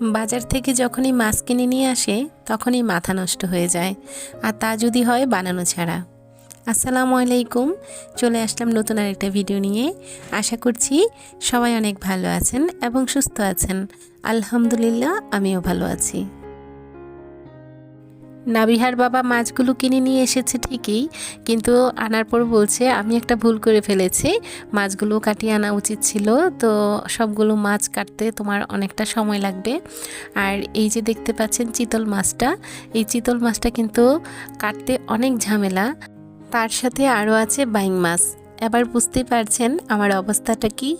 বাজার থেকে যখনই মাছ কিনে নিয়ে আসে, তখনই মাথা নষ্ট হয়ে যায়। আর তা যদি হয় বানানো ছাড়া। আসসালামু আলাইকুম। চলে আসলাম নতুন আর একটা ভিডিও নিয়ে। আশা করছি সবাই অনেক ভালো আছেন এবং সুস্থ আছেন। আলহামদুলিল্লাহ, আমিও ভালো আছি। নাবিহার বাবা মাছগুলো কিনে নিয়ে এসেছে ঠিকই, কিন্তু আনার পর বলছে, আমি একটা ভুল করে ফেলেছি। মাছগুলো কাটিয়ে আনা উচিত ছিল, তো সবগুলো মাছ কাটতে তোমার অনেকটা সময় লাগবে। আর এই যে দেখতে পাচ্ছেন চিতল মাছটা, এই চিতল মাছটা কিন্তু কাটতে অনেক ঝামেলা। তার সাথে আরও আছে বাইং মাছ। এবার বুঝতে পারছেন আমার অবস্থাটা কি।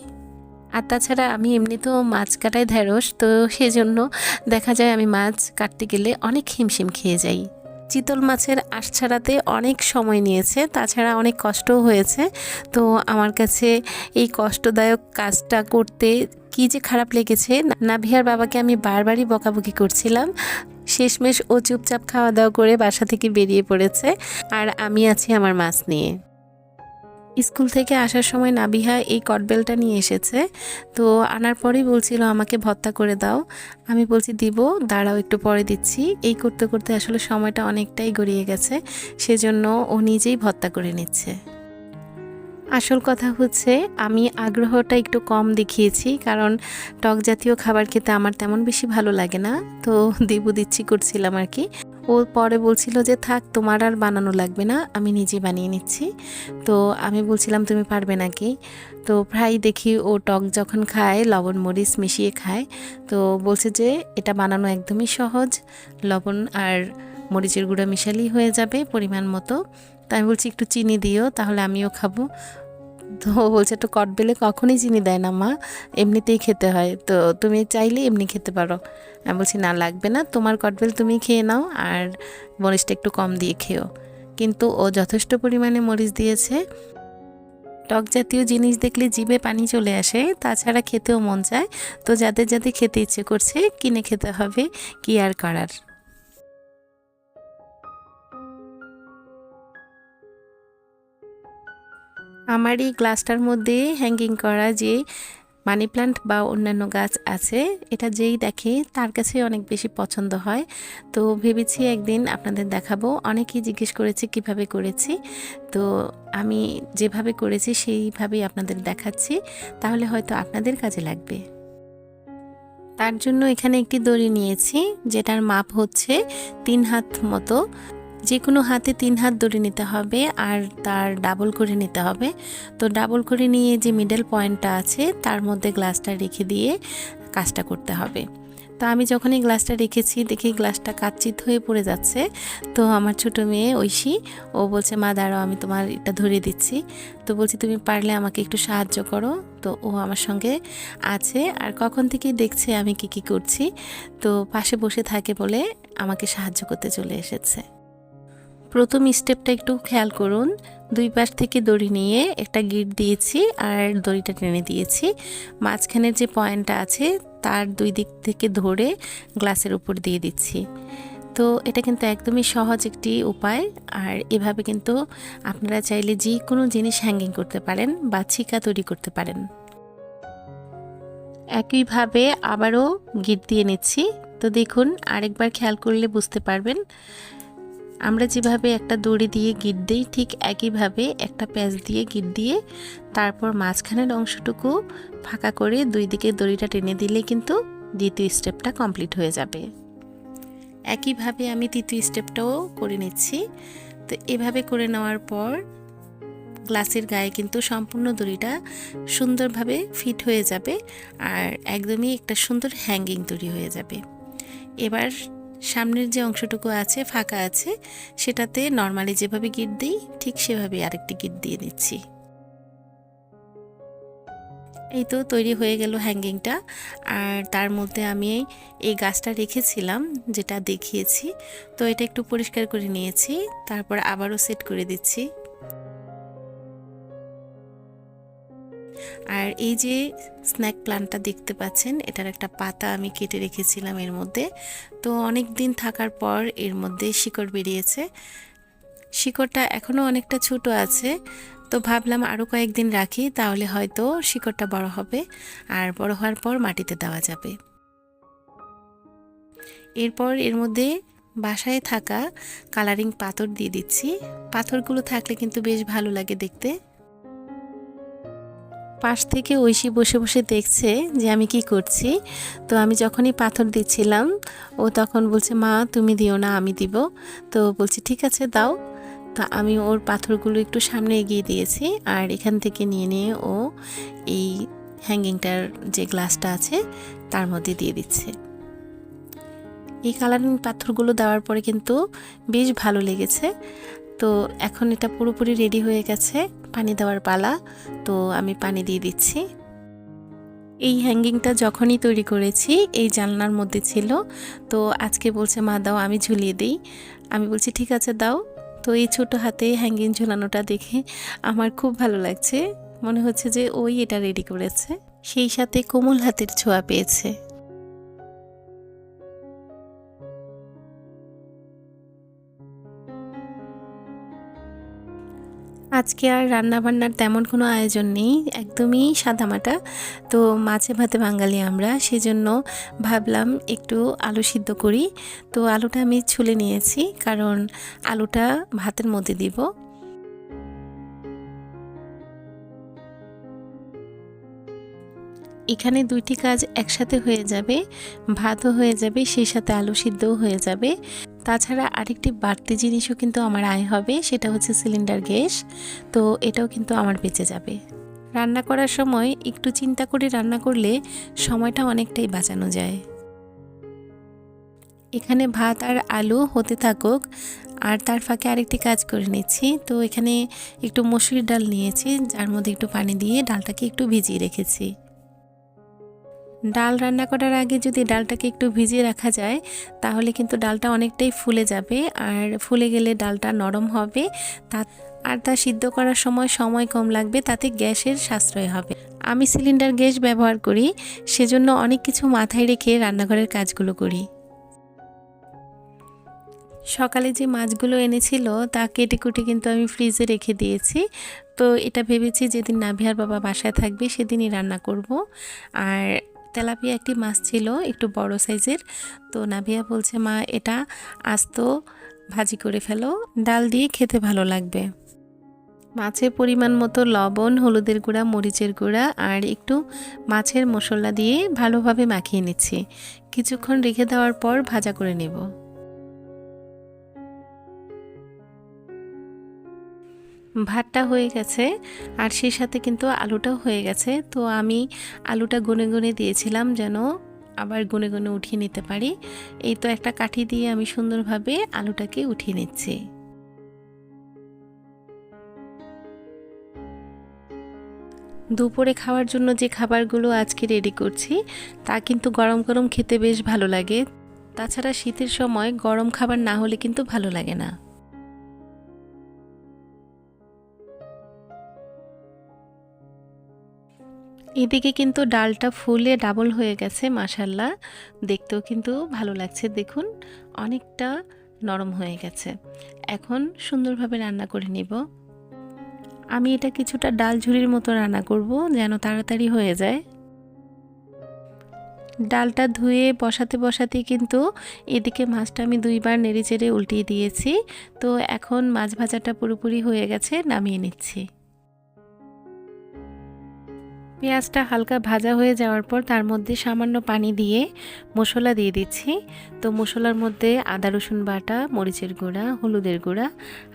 আর তাছাড়া আমি এমনিতেও মাছ কাটাই ঢেঁড়স তো সেজন্য দেখা যায় আমি মাছ কাটতে গেলে অনেক হিমশিম খেয়ে যাই। চিতল মাছের আশ ছাড়াতে অনেক সময় নিয়েছে, তাছাড়া অনেক কষ্টও হয়েছে। তো আমার কাছে এই কষ্টদায়ক কাজটা করতে কি যে খারাপ লেগেছে নাভিয়ার বাবাকে আমি বারবারই বকাবকি করছিলাম। শেষমেশ ও চুপচাপ খাওয়া দাওয়া করে বাসা থেকে বেরিয়ে পড়েছে, আর আমি আছি আমার মাছ নিয়ে। স্কুল থেকে আসার সময় নাবিহা এই কটবেলটা নিয়ে এসেছে। তো আনার পরেই বলছিল, আমাকে ভত্তা করে দাও। আমি বলছি, দিব, দাঁড়াও একটু পরে দিচ্ছি। এই করতে করতে আসলে সময়টা অনেকটাই গড়িয়ে গেছে, সেজন্য ও নিজেই ভত্তা করে নিচ্ছে। আসল কথা হচ্ছে, আমি আগ্রহটা একটু কম দেখিয়েছি, কারণ টক জাতীয় খাবার খেতে আমার তেমন বেশি ভালো লাগে না। তো দিবু, দিচ্ছি, করছিলাম আর কি। ও পরে বলছিল যে, থাক, তোমার আর বানানো লাগবে না, আমি নিজে বানিয়ে নিচ্ছি। তো আমি বলছিলাম, তুমি পারবে নাকি তো প্রায় দেখি ও টক যখন খায়, লবণ, মরিচ মিশিয়ে খায়, তো বলছে যে, এটা বানানো একদমই সহজ, লবণ আর মরিচের গুঁড়া মিশালেই হয়ে যাবে পরিমাণ মতো। তো আমি বলছি, একটু চিনি দিও, তাহলে আমিও খাব। তো বলছে, একটু কটবেলে কখনই চিনি দেয় না মা, এমনিতেই খেতে হয়। তো তুমি চাইলে এমনি খেতে পারো। আমি বলছি, না, লাগবে না। তোমার কটবেল তুমি খেয়ে নাও আর মরিচটা একটু কম দিয়ে খেও। কিন্তু ও যথেষ্ট পরিমাণে মরিচ দিয়েছে। টক জাতীয় জিনিস দেখলে জিভে পানি চলে আসে, তাছাড়া খেতেও মন চায়। তো যাদের যাদের খেতে ইচ্ছে করছে, কিনে খেতে হবে। কি আর করার? আমার এই গ্লাসটার মধ্যে হ্যাঙ্গিং করা যে মানি প্লান্ট বা অন্যান্য গাছ আছে, এটা যেই দেখে তার কাছে অনেক বেশি পছন্দ হয়। তো ভেবেছি একদিন আপনাদের দেখাবো। অনেকেই জিজ্ঞেস করেছে, কীভাবে করেছি? তো আমি যেভাবে করেছি, সেইভাবেই আপনাদের দেখাচ্ছি। তাহলে হয়তো আপনাদের কাজে লাগবে। তার জন্য এখানে একটি দড়ি নিয়েছি, যেটার মাপ হচ্ছে তিন হাত মতো। যে কোনো হাতে তিন হাত দড়ি নিতে হবে আর তার ডাবল করে নিতে হবে। তো ডাবল করে নিয়ে যে মিডল পয়েন্টটা আছে, তার মধ্যে গ্লাসটা রেখে দিয়ে কাজটা করতে হবে। তো আমি যখন এই গ্লাসটা রেখেছি, দেখি গ্লাসটা কাচ্চিত হয়ে পড়ে যাচ্ছে। তো আমার ছোট মেয়ে ঐশী, ও বলছে, মা, দাঁড়াও, আমি তোমার এটা ধরে দিচ্ছি। তো বলছি, তুমি পারলে আমাকে একটু সাহায্য করো। তো ও আমার সঙ্গে আছে। আর কখন থেকেই দেখছে আমি কি কি করছি। তো পাশে বসে থাকে বলে আমাকে সাহায্য করতে চলে এসেছে। প্রথম স্টেপটা একটু খেয়াল করুন। দুই পাশ থেকে দড়ি নিয়ে একটা গিট দিয়েছি আর দড়িটা টেনে দিয়েছি। মাঝখানের যে পয়েন্টটা আছে, তার দুই দিক থেকে ধরে গ্লাসের উপর দিয়ে দিচ্ছি। তো এটা কিন্তু একদমই সহজ একটি উপায়। আর এভাবে কিন্তু আপনারা চাইলে যে কোনো জিনিস হ্যাঙ্গিং করতে পারেন বা ছিকা তৈরি করতে পারেন। একইভাবে আবারও গিট দিয়ে নিচ্ছি। তো দেখুন, আরেকবার খেয়াল করলে বুঝতে পারবেন। আমরা যেভাবে একটা দড়ি দিয়ে গিট দিই, ঠিক একইভাবে একটা প্যাচ দিয়ে গিট দিয়ে তারপর মাঝখানের অংশটুকু ফাঁকা করে দুই দিকে দড়িটা টেনে দিলে কিন্তু দ্বিতীয় স্টেপটা কমপ্লিট হয়ে যাবে। একইভাবে আমি তৃতীয় স্টেপটাও করে নিচ্ছি। তো এভাবে করে নেওয়ার পর গ্লাসের গায়ে কিন্তু সম্পূর্ণ দড়িটা সুন্দরভাবে ফিট হয়ে যাবে আর একদমই একটা সুন্দর হ্যাঙ্গিং তৈরি হয়ে যাবে। এবার সামনের যে অংশটুকু আছে, ফাঁকা আছে, সেটাতে নর্মালি যেভাবে গিট দিই, ঠিক সেভাবে আরেকটি গিট দিয়ে দিচ্ছি। এই তো তৈরি হয়ে গেল হ্যাঙ্গিংটা আর তার মধ্যে আমি এই গাছটা রেখেছিলাম, যেটা দেখিয়েছি। তো এটা একটু পরিষ্কার করে নিয়েছি, তারপর আবারও সেট করে দিচ্ছি। আর এই যে স্ন্যাক প্লান্টটা দেখতে পাচ্ছেন, এটার একটা পাতা আমি কেটে রেখেছিলাম এর মধ্যে। তো অনেক দিন থাকার পর এর মধ্যে শিকড় বেরিয়েছে। শিকড়টা এখনও অনেকটা ছোট আছে, তো ভাবলাম আরও কয়েকদিন রাখি, তাহলে হয়তো শিকড়টা বড় হবে, আর বড় হওয়ার পর মাটিতে দেওয়া যাবে। এরপর এর মধ্যে বাসায় থাকা কালারিং পাথর দিয়ে দিচ্ছি। পাথরগুলো থাকলে কিন্তু বেশ ভালো লাগে দেখতে। পাশ থেকে ঐশী বসে বসে দেখছে যে আমি কি করছি। তো আমি যখনই পাথর দিচ্ছিলাম, ও তখন বলছে, মা, তুমি দিও না, আমি দিব। তো বলছি, ঠিক আছে, দাও। তা আমি ওর পাথরগুলো একটু সামনে এগিয়ে দিয়েছি আর এখান থেকে নিয়ে নিয়ে ও এই হ্যাঙ্গিংটার যে গ্লাসটা আছে, তার মধ্যে দিয়ে দিচ্ছে। এই কালারিং পাথরগুলো দেওয়ার পরে কিন্তু বেশ ভালো লেগেছে। তো এখন এটা পুরোপুরি রেডি হয়ে গেছে, পানি দেওয়ার পালা। তো আমি পানি দিয়ে দিচ্ছি। এই হ্যাঙ্গিংটা যখনই তৈরি করেছি, এই জানলার মধ্যে ছিল। তো আজকে বলছে, মা, দাও, আমি ঝুলিয়ে দিই। আমি বলছি, ঠিক আছে, দাও। তো এই ছোট হাতে হ্যাঙ্গিং ঝুলানোটা দেখে আমার খুব ভালো লাগছে। মনে হচ্ছে যে ওই এটা রেডি করেছে। সেই সাথে কোমল হাতের ছোঁয়া পেয়েছে। আজকে আর রান্না বান্নার তেমন কোনো আয়োজন নেই, একদমই সাদামাটা। তো মাছে ভাতে বাঙালি আমরা, সেজন্য ভাবলাম একটু আলু সিদ্ধ করি। তো আলুটা আমি ছুলে নিয়েছি, কারণ আলুটা ভাতের মধ্যে দিব। এখানে দুইটি কাজ একসাথে হয়ে যাবে, ভাতও হয়ে যাবে, সেই সাথে আলু সিদ্ধও হয়ে যাবে। তাছাড়া আরেকটি বাড়তি জিনিসও কিন্তু আমার আয় হবে, সেটা হচ্ছে সিলিন্ডার গ্যাস। তো এটাও কিন্তু আমার বেঁচে যাবে। রান্না করার সময় একটু চিন্তা করে রান্না করলে সময়টা অনেকটাই বাঁচানো যায়। এখানে ভাত আর আলু হতে থাকুক, আর তার ফাঁকে আরেকটি কাজ করে নিচ্ছি। তো এখানে একটু মসুরির ডাল নিয়েছি, যার মধ্যে একটু পানি দিয়ে ডালটাকে একটু ভিজিয়ে রেখেছি। ডাল রান্না করার আগে যদি ডালটাকে একটু ভিজিয়ে রাখা যায়, তাহলে কিন্তু ডালটা অনেকটাই ফুলে যাবে আর ফুলে গেলে ডালটা নরম হবে। তা আর তা সিদ্ধ করার সময় সময় কম লাগবে, তাতে গ্যাসের সাশ্রয় হবে। আমি সিলিন্ডার গ্যাস ব্যবহার করি, সেজন্য অনেক কিছু মাথায় রেখে রান্নাঘরের কাজগুলো করি। সকালে যে মাছগুলো এনেছিল, তা কেটে কুটে কিন্তু আমি ফ্রিজে রেখে দিয়েছি। তো এটা ভেবেছি যেদিন নাভিয়ার বাবা বাসায় থাকবে, সেদিনই রান্না করব। আর তেলাপিয়া একটি মাছ ছিল, একটু বড় সাইজের। তো নাভিয়া বলছে, মা, এটা আস্ত ভাজি করে ফেলো, ডাল দিয়ে খেতে ভালো লাগবে। মাছের পরিমাণ মতো লবণ, হলুদের গুঁড়া, মরিচের গুঁড়া আর একটু মাছের মশলা দিয়ে ভালোভাবে মাখিয়ে নিচ্ছি। কিছুক্ষণ রেখে দেওয়ার পর ভাজা করে নেব। ভাতটা হয়ে গেছে আর সেই সাথে কিন্তু আলুটাও হয়ে গেছে। তো আমি আলুটা গুনে গুনে দিয়েছিলাম যেন আবার গুনে গুনে উঠিয়ে নিতে পারি। এই তো একটা কাঠি দিয়ে আমি সুন্দরভাবে আলুটাকে উঠিয়ে নিচ্ছি। দুপুরে খাওয়ার জন্য যে খাবারগুলো আজকে রেডি করছি, তা কিন্তু গরম গরম খেতে বেশ ভালো লাগে। তাছাড়া শীতের সময় গরম খাবার না হলে কিন্তু ভালো লাগে না। এদিকে কিন্তু ডালটা ফুলে ডাবল হয়ে গেছে মাসাল্লাহ দেখতেও কিন্তু ভালো লাগছে, দেখুন, অনেকটা নরম হয়ে গেছে। এখন সুন্দরভাবে রান্না করে নিব। আমি এটা কিছুটা ডাল ঝুড়ির মতো রান্না করব যেন তাড়াতাড়ি হয়ে যায়। ডালটা ধুয়ে বসাতে বসাতে কিন্তু এদিকে মাছটা আমি দুইবার নেড়ে চেড়ে উল্টিয়ে দিয়েছি। তো এখন মাছ ভাজাটা পুরোপুরি হয়ে গেছে, নামিয়ে নিচ্ছি। পেঁয়াজটা হালকা ভাজা হয়ে যাওয়ার পর তার মধ্যে সামান্য পানি দিয়ে মশলা দিয়ে দিচ্ছি। তো মশলার মধ্যে আদা, রসুন বাটা, মরিচের গুঁড়া, হলুদের গুঁড়া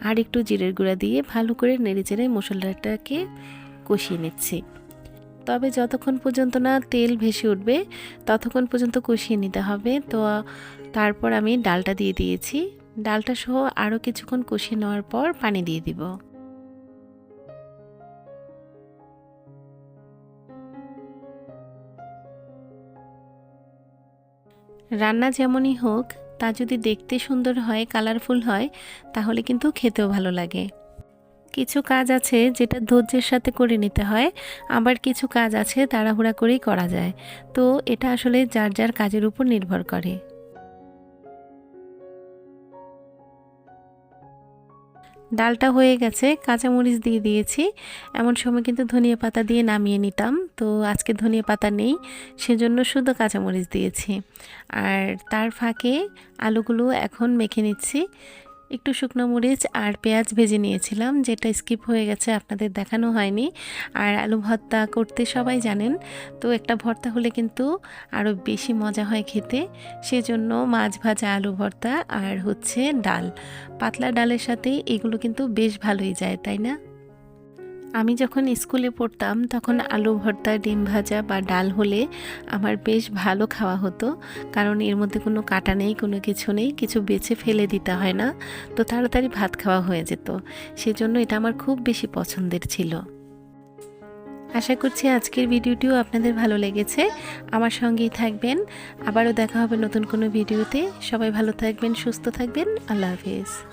আর একটু জিরের গুঁড়া দিয়ে ভালো করে নেড়ে চেড়ে মশলাটাকে কষিয়ে নিচ্ছি। তবে যতক্ষণ পর্যন্ত না তেল ভেসে উঠবে, ততক্ষণ পর্যন্ত কষিয়ে নিতে হবে। তো তারপর আমি ডালটা দিয়ে দিয়েছি। ডালটা সহ আরও কিছুক্ষণ কষিয়ে নেওয়ার পর পানি দিয়ে দিব। রান্না যেমনই হোক, তা যদি দেখতে সুন্দর হয়, কালারফুল হয়, তাহলে কিন্তু খেতেও ভালো লাগে। কিছু কাজ আছে যেটা ধৈর্যের সাথে করে নিতে হয়, আবার কিছু কাজ আছে তাড়াহুড়া করেই করা যায়। তো এটা আসলে যার যার কাজের উপর নির্ভর করে। ডালটা হয়ে গেছে, কাঁচামরিচ দিয়ে দিয়েছি। এমন সময় কিন্তু ধনিয়া পাতা দিয়ে নামিয়ে নিতাম, তো আজকে ধনিয়া পাতা নেই, সেজন্য শুধু কাঁচামরিচ দিয়েছি। আর তার ফাঁকে আলুগুলো এখন মেখে নিচ্ছি। একটু শুকনো মরিচ আর পেঁয়াজ ভেজে নিয়েছিলাম, যেটা স্কিপ হয়ে গেছে, আপনাদের দেখানো হয়নি। আর আলু ভর্তা করতে সবাই জানেন, তো একটা ভর্তা হলে কিন্তু আরও বেশি মজা হয় খেতে। সেজন্য মাছ ভাজা আলু ভর্তা আর হচ্ছে ডাল। পাতলা ডালের সাথে এগুলো কিন্তু বেশ ভালোই যায়, তাই না? আমি যখন স্কুলে পড়তাম, তখন আলু ভর্তা, ডিম ভাজা বা ডাল হলে আমার বেশ ভালো খাওয়া হতো। কারণ এর মধ্যে কোনো কাটা নেই, কোনো কিছু নেই, কিছু বেছে ফেলে দিতে হয় না। তো তাড়াতাড়ি ভাত খাওয়া হয়ে যেত। সেজন্য এটা আমার খুব বেশি পছন্দের ছিল। আশা করছি আজকের ভিডিওটিও আপনাদের ভালো লেগেছে। আমার সঙ্গেই থাকবেন। আবারও দেখা হবে নতুন কোনো ভিডিওতে। সবাই ভালো থাকবেন, সুস্থ থাকবেন। আল্লাহ হাফিজ।